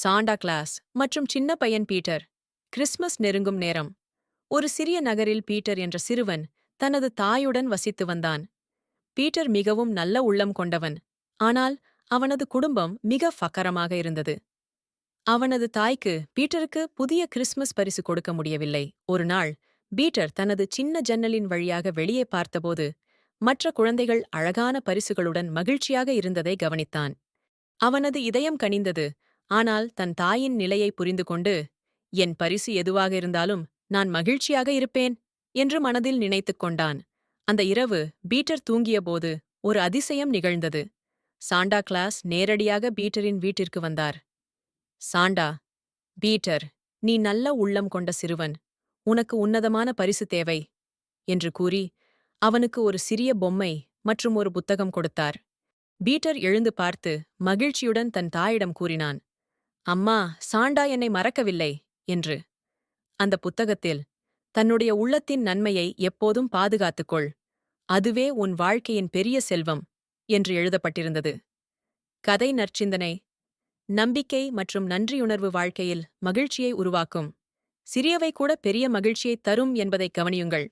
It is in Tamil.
சாண்டா கிளாஸ் மற்றும் சின்ன பையன் பீட்டர். கிறிஸ்மஸ் நெருங்கும் நேரம். ஒரு சிறிய நகரில் பீட்டர் என்ற சிறுவன் தனது தாயுடன் வசித்து வந்தான். பீட்டர் மிகவும் நல்ல உள்ளம் கொண்டவன். ஆனால் அவனது குடும்பம் மிக ஃபக்கரமாக இருந்தது. அவனது தாய்க்கு பீட்டருக்கு புதிய கிறிஸ்மஸ் பரிசு கொடுக்க முடியவில்லை. ஒரு நாள் பீட்டர் தனது சின்ன ஜன்னலின் வழியாக வெளியே பார்த்தபோது மற்ற குழந்தைகள் அழகான பரிசுகளுடன் மகிழ்ச்சியாக இருந்ததை கவனித்தான். அவனது இதயம் கனிந்தது. ஆனால் தன் தாயின் நிலையை புரிந்து கொண்டு என் பரிசு எதுவாக இருந்தாலும் நான் மகிழ்ச்சியாக இருப்பேன் என்று மனதில் நினைத்துக் கொண்டான். அந்த இரவு பீட்டர் தூங்கியபோது ஒரு அதிசயம் நிகழ்ந்தது. சாண்டா கிளாஸ் நேரடியாக பீட்டரின் வீட்டிற்கு வந்தார். சாண்டா பீட்டர் நீ நல்ல உள்ளம் கொண்ட சிறுவன். உனக்கு உன்னதமான பரிசு தேவை என்று கூறி அவனுக்கு ஒரு சிறிய பொம்மை மற்றும் ஒரு புத்தகம் கொடுத்தார். பீட்டர் எழுந்து பார்த்து மகிழ்ச்சியுடன் தன் தாயிடம் கூறினான். அம்மா சாண்டா என்னை மறக்கவில்லை என்று. அந்த புத்தகத்தில் தன்னுடைய உள்ளத்தின் நன்மையை எப்போதும் பாதுகாத்துக்கொள். அதுவே உன் வாழ்க்கையின் பெரிய செல்வம் என்று எழுதப்பட்டிருந்தது. கதை நற்சிந்தனை. நம்பிக்கை மற்றும் நன்றியுணர்வு வாழ்க்கையில் மகிழ்ச்சியை உருவாக்கும். சிறியவை கூட பெரிய மகிழ்ச்சியை தரும் என்பதைக் கவனியுங்கள்.